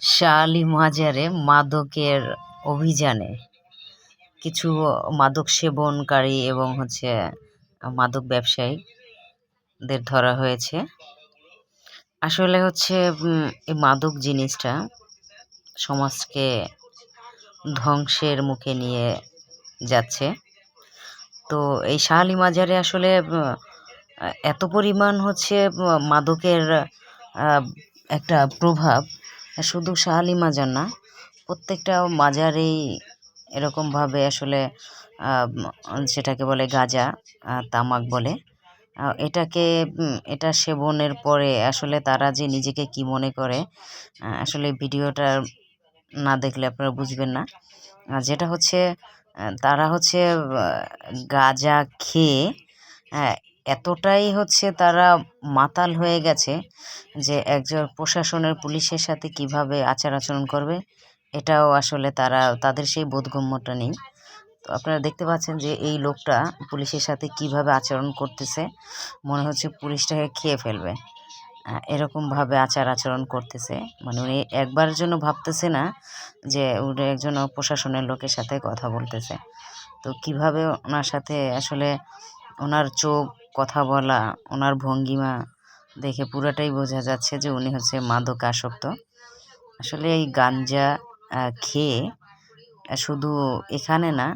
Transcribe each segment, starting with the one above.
শালি মাজারে মাদকের অভিযানে কিছু মাদক সেবনকারী এবং হচ্ছে মাদক ব্যবসায়ীদের ধরা হয়েছে। আসলে হচ্ছে এই মাদক জিনিসটা সমাজকে ধ্বংসের মুখে নিয়ে যাচ্ছে। তো এই শাহালি মাজারে আসলে এত পরিমাণ হচ্ছে মাদকের একটা প্রভাব শুধু শাহালি মাজার না, প্রত্যেকটা মাজারেই এরকমভাবে আসলে সেটাকে বলে গাঁজা তামাক বলে। এটাকে এটা সেবনের পরে আসলে তারা যে নিজেকে কি মনে করে আসলে ভিডিওটা না দেখলে আপনারা বুঝবেন না। যেটা হচ্ছে তারা হচ্ছে গাঁজা খেয়ে এতটাই হচ্ছে তারা মাতাল হয়ে গেছে যে একজন প্রশাসনের পুলিশের সাথে কীভাবে আচার আচরণ করবে, এটাও আসলে তারা, তাদের সেই বোধগম্যটা নেই। তো আপনারা দেখতে পাচ্ছেন যে এই লোকটা পুলিশের সাথে কীভাবে আচরণ করতেছে, মনে হচ্ছে পুলিশটাকে খেয়ে ফেলবে। এরকমভাবে আচার আচরণ করতেছে। মানে উনি একবার জন্য ভাবতেছে না যে উনি একজন প্রশাসনের লোকের সাথে কথা বলতেছে। তো কীভাবে ওনার সাথে আসলে ওনার চোখ, কথা বলা, ওনার ভঙ্গিমা দেখে পুরাটাই বোঝা যাচ্ছে যে উনি হচ্ছে মাদক আসক্ত আসলে এই গাঞ্জা খেয়ে শুধু এখানে না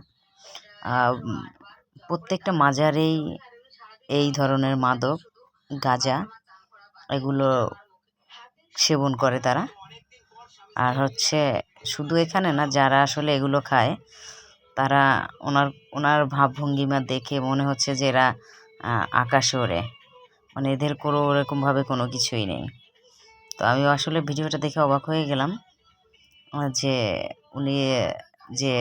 প্রত্যেকটা মাজারেই এই ধরনের মাদক, গাঁজা এগুলো সেবন করে তারা। আর হচ্ছে শুধু এখানে না, যারা আসলে এগুলো খায় তারা ওনার ওনার ভাবভঙ্গিমা দেখে মনে হচ্ছে যে এরা আকাশে ওড়ে। মানে এদের কোনো ওরকমভাবে কোনো কিছুই নেই। তো আমি আসলে ভিডিওটা দেখে অবাক হয়ে গেলাম যে উনি যে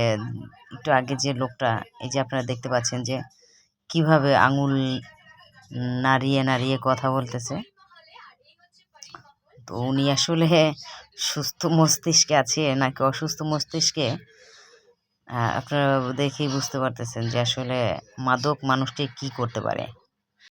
একটু আগে যে লোকটা, এই যে আপনারা দেখতে পাচ্ছেন যে কীভাবে আঙুল নাড়িয়ে নাড়িয়ে কথা বলতেছে। তো উনি আসলে সুস্থ মস্তিষ্কে আছে নাকি অসুস্থ মস্তিষ্কে? আপনারা দেখেই বুঝতে পারতেছেন যে আসলে মাদক মানুষটি কি করতে পারে।